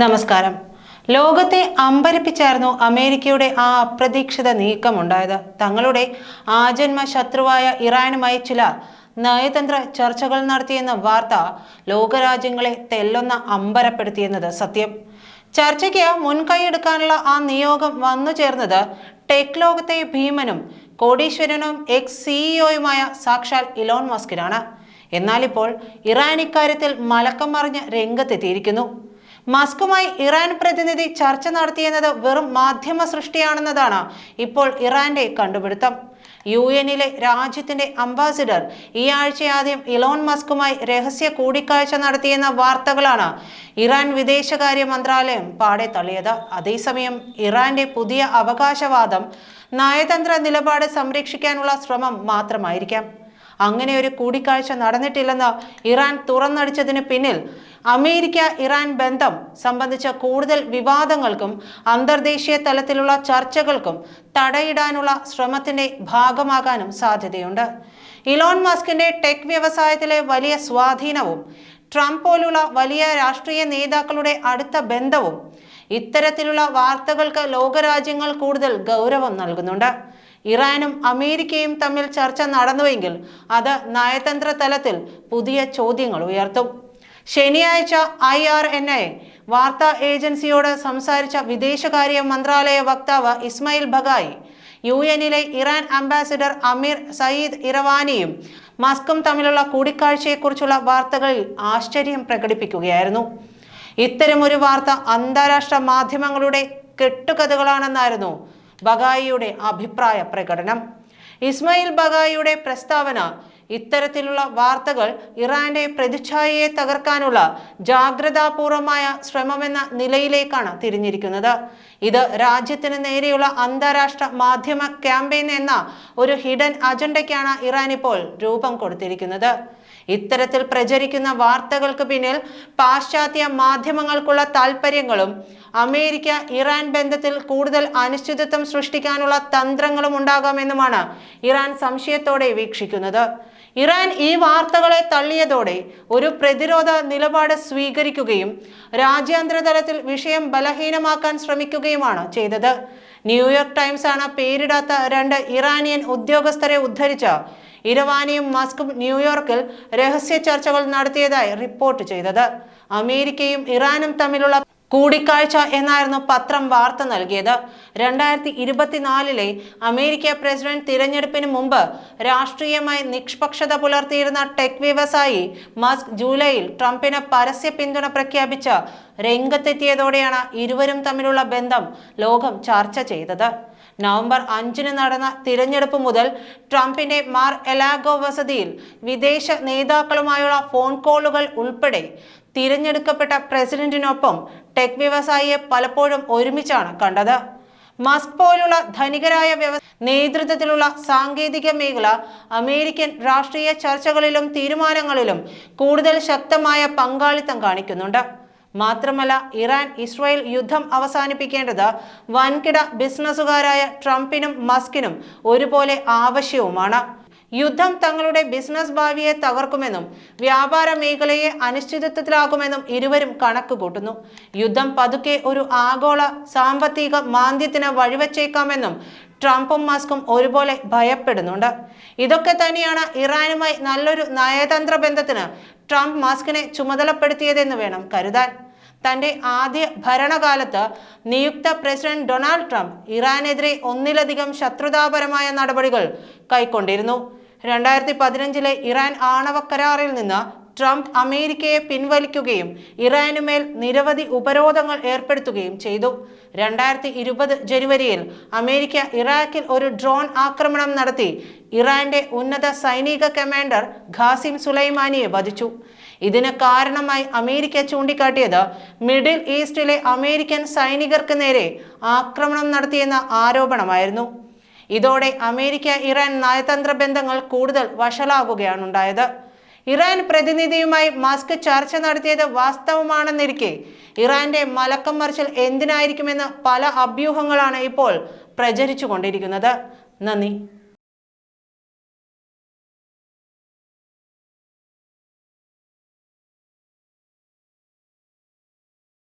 നമസ്കാരം. ലോകത്തെ അമ്പരപ്പിച്ചായിരുന്നു അമേരിക്കയുടെ ആ അപ്രതീക്ഷിത നീക്കമുണ്ടായത്. തങ്ങളുടെ ആജന്മ ശത്രുവായ ഇറാനുമായി ചില നയതന്ത്ര ചർച്ചകൾ നടത്തിയെന്ന വാർത്ത ലോകരാജ്യങ്ങളെ തെല്ലൊന്ന അമ്പരപ്പെടുത്തിയെന്നത് സത്യം. ചർച്ചയ്ക്ക് മുൻകൈയെടുക്കാനുള്ള ആ നിയോഗം വന്നു ചേർന്നത് ടെക് ലോകത്തെ ഭീമനും കോടീശ്വരനും എക്സ് സിഇഒയുമായ സാക്ഷാൽ ഇലോൺ മസ്കിനാണ്. എന്നാൽ ഇപ്പോൾ ഇറാൻ ഇക്കാര്യത്തിൽ മലക്കം മറിഞ്ഞ് രംഗത്തെത്തിയിരിക്കുന്നു. മസ്കുമായി ഇറാൻ പ്രതിനിധി ചർച്ച നടത്തിയെന്നത് വെറും മാധ്യമ സൃഷ്ടിയാണെന്നതാണ് ഇപ്പോൾ ഇറാന്റെ കണ്ടുപിടുത്തം. യു എന്നിലെ രാജ്യത്തിന്റെ അംബാസിഡർ ഈ ആഴ്ച ആദ്യം ഇലോൺ മസ്കുമായി രഹസ്യ കൂടിക്കാഴ്ച നടത്തിയെന്ന വാർത്തകളാണ് ഇറാൻ വിദേശകാര്യ മന്ത്രാലയം പാടെ തള്ളിയത്. അതേസമയം ഇറാന്റെ പുതിയ അവകാശവാദം നയതന്ത്ര നിലപാട് സംരക്ഷിക്കാനുള്ള ശ്രമം മാത്രമായിരിക്കാം. അങ്ങനെ ഒരു കൂടിക്കാഴ്ച നടന്നിട്ടില്ലെന്ന് ഇറാൻ തുറന്നടിച്ചതിന് പിന്നിൽ അമേരിക്ക ഇറാൻ ബന്ധം സംബന്ധിച്ച കൂടുതൽ വിവാദങ്ങൾക്കും അന്തർദേശീയ തലത്തിലുള്ള ചർച്ചകൾക്കും തടയിടാനുള്ള ശ്രമത്തിന്റെ ഭാഗമാകാനും സാധ്യതയുണ്ട്. ഇലോൺ മസ്കിന്റെ ടെക് വ്യവസായത്തിലെ വലിയ സ്വാധീനവും ട്രംപ് പോലുള്ള വലിയ രാഷ്ട്രീയ നേതാക്കളുടെ അടുത്ത ബന്ധവും ഇത്തരത്തിലുള്ള വാർത്തകൾക്ക് ലോകരാജ്യങ്ങൾ കൂടുതൽ ഗൗരവം നൽകുന്നുണ്ട്. ഇറാനും അമേരിക്കയും തമ്മിൽ ചർച്ച നടന്നുവെങ്കിൽ അത് നയതന്ത്ര തലത്തിൽ പുതിയ ചോദ്യങ്ങൾ ഉയർത്തും. ശനിയാഴ്ച ഐ ആർ എൻ ഐ വാർത്താ ഏജൻസിയോട് സംസാരിച്ച വിദേശകാര്യ മന്ത്രാലയ വക്താവ് ഇസ്മായിൽ ബഗായി യു എന്നിലെ ഇറാൻ അംബാസിഡർ അമീർ സയ്യിദ് ഇറവാനിയും മസ്കും തമ്മിലുള്ള കൂടിക്കാഴ്ചയെക്കുറിച്ചുള്ള വാർത്തകളിൽ ആശ്ചര്യം പ്രകടിപ്പിക്കുകയായിരുന്നു. ഇത്തരമൊരു വാർത്ത അന്താരാഷ്ട്ര മാധ്യമങ്ങളുടെ കെട്ടുകഥകളാണെന്നായിരുന്നു ബഗായിയുടെ അഭിപ്രായ പ്രകടനം. ഇസ്മായിൽ ബഗായിയുടെ പ്രസ്താവന ഇത്തരത്തിലുള്ള വാർത്തകൾ ഇറാന്റെ പ്രതിച്ഛായയെ തകർക്കാനുള്ള ജാഗ്രതാപൂർവമായ ശ്രമമെന്ന നിലയിലേക്കാണ് തിരിഞ്ഞിരിക്കുന്നത്. ഇത് രാജ്യത്തിന് നേരെയുള്ള അന്താരാഷ്ട്ര മാധ്യമ ക്യാമ്പയിൻ എന്ന ഒരു ഹിഡൻ അജണ്ടയ്ക്കാണ് ഇറാൻ ഇപ്പോൾ രൂപം കൊടുത്തിരിക്കുന്നത്. ഇത്തരത്തിൽ പ്രചരിക്കുന്ന വാർത്തകൾക്ക് പിന്നിൽ പാശ്ചാത്യ മാധ്യമങ്ങൾക്കുള്ള താൽപ്പര്യങ്ങളും അമേരിക്ക ഇറാൻ ബന്ധത്തിൽ കൂടുതൽ അനിശ്ചിതത്വം സൃഷ്ടിക്കാനുള്ള തന്ത്രങ്ങളും ഉണ്ടാകാമെന്നുമാണ് ഇറാൻ സംശയത്തോടെ വീക്ഷിക്കുന്നത്. ഇറാൻ ഈ വാർത്തകളെ തള്ളിയതോടെ ഒരു പ്രതിരോധ നിലപാട് സ്വീകരിക്കുകയും രാജ്യാന്തര തലത്തിൽ വിഷയം ബലഹീനമാക്കാൻ ശ്രമിക്കുകയുമാണ് ചെയ്തത്. ന്യൂയോർക്ക് ടൈംസ് ആണ് പേരിടാത്ത രണ്ട് ഇറാനിയൻ ഉദ്യോഗസ്ഥരെ ഉദ്ധരിച്ച ഇരവാനിയും മസ്കും ന്യൂയോർക്കിൽ രഹസ്യ ചർച്ചകൾ നടത്തിയതായി റിപ്പോർട്ട് ചെയ്തത്. അമേരിക്കയും ഇറാനും തമ്മിലുള്ള കൂടിക്കാഴ്ച എന്നായിരുന്നു പത്രം വാർത്ത നൽകിയത്. രണ്ടായിരത്തി ഇരുപത്തിനാലിലെ അമേരിക്ക പ്രസിഡന്റ് തിരഞ്ഞെടുപ്പിന് മുമ്പ് രാഷ്ട്രീയമായി നിഷ്പക്ഷത പുലർത്തിയിരുന്ന ടെക് വ്യവസായി മസ്ക് ജൂലൈയിൽ ട്രംപിന് പരസ്യ പിന്തുണ പ്രഖ്യാപിച്ച രംഗത്തെത്തിയതോടെയാണ് ഇരുവരും തമ്മിലുള്ള ബന്ധം ലോകം ചർച്ച ചെയ്തത്. നവംബർ അഞ്ചിന് നടന്ന തിരഞ്ഞെടുപ്പ് മുതൽ ട്രംപിന്റെ മാർ എലാഗോ വസതിയിൽ വിദേശ നേതാക്കളുമായുള്ള ഫോൺ കോളുകൾ ഉൾപ്പെടെ തിരഞ്ഞെടുക്കപ്പെട്ട പ്രസിഡന്റിനൊപ്പം ടെക് വ്യവസായിയെ പലപ്പോഴും ഒരുമിച്ചാണ് കണ്ടത്. മസ്ക് പോലുള്ള ധനികരായ നേതൃത്വത്തിലുള്ള സാങ്കേതിക മേഖല അമേരിക്കൻ രാഷ്ട്രീയ ചർച്ചകളിലും തീരുമാനങ്ങളിലും കൂടുതൽ ശക്തമായ പങ്കാളിത്തം കാണിക്കുന്നുണ്ട്. മാത്രമല്ല ഇറാൻ ഇസ്രായേൽ യുദ്ധം അവസാനിപ്പിക്കേണ്ടത് വൻകിട ബിസിനസ്സുകാരായ ട്രംപിനും മസ്കിനും ഒരുപോലെ ആവശ്യവുമാണ്. യുദ്ധം തങ്ങളുടെ ബിസിനസ് ഭാവിയെ തകർക്കുമെന്നും വ്യാപാര മേഖലയെ അനിശ്ചിതത്വത്തിലാക്കുമെന്നും ഇരുവരും കണക്ക് കൂട്ടുന്നു യുദ്ധം പതുക്കെ ഒരു ആഗോള സാമ്പത്തിക മാന്ദ്യത്തിന് വഴിവെച്ചേക്കാമെന്നും ട്രംപും മസ്കും ഒരുപോലെ ഭയപ്പെടുന്നുണ്ട്. ഇതൊക്കെ തന്നെയാണ് ഇറാനുമായി നല്ലൊരു നയതന്ത്ര ബന്ധത്തിന് ട്രംപ് മസ്കിനെ ചുമതലപ്പെടുത്തിയതെന്ന് വേണം കരുതാൻ. തന്റെ ആദ്യ ഭരണകാലത്ത് നിയുക്ത പ്രസിഡന്റ് ഡൊണാൾഡ് ട്രംപ് ഇറാനെതിരെ ഒന്നിലധികം ശത്രുതാപരമായ നടപടികൾ കൈക്കൊണ്ടിരുന്നു. രണ്ടായിരത്തി പതിനഞ്ചിലെ ഇറാൻ ആണവ കരാറിൽ നിന്ന് ട്രംപ് അമേരിക്കയെ പിൻവലിക്കുകയും ഇറാനുമേൽ നിരവധി ഉപരോധങ്ങൾ ഏർപ്പെടുത്തുകയും ചെയ്തു. രണ്ടായിരത്തി ഇരുപത് ജനുവരിയിൽ അമേരിക്ക ഇറാഖിൽ ഒരു ഡ്രോൺ ആക്രമണം നടത്തി. ഇറാന്റെ ഉന്നത സൈനിക കമാൻഡർ ഖാസിം സുലൈമാനിയെ വധിച്ചു. ഇതിന് കാരണമായി അമേരിക്ക ചൂണ്ടിക്കാട്ടിയത് മിഡിൽ ഈസ്റ്റിലെ അമേരിക്കൻ സൈനികർക്ക് നേരെ ആക്രമണം നടത്തിയെന്ന ആരോപണമായിരുന്നു. ഇതോടെ അമേരിക്ക ഇറാൻ നയതന്ത്ര ബന്ധങ്ങൾ കൂടുതൽ വഷളാകുകയാണ് ഉണ്ടായത് ഇറാൻ പ്രതിനിധിയുമായി മസ്ക് ചർച്ച നടത്തിയത് വാസ്തവമാണെന്നിരിക്കെ. ഇറാന്റെ മലക്കം മറിച്ചൽ എന്തിനായിരിക്കുമെന്ന് പല അഭ്യൂഹങ്ങളാണ് ഇപ്പോൾ പ്രചരിച്ചു കൊണ്ടിരിക്കുന്നത് നന്ദി.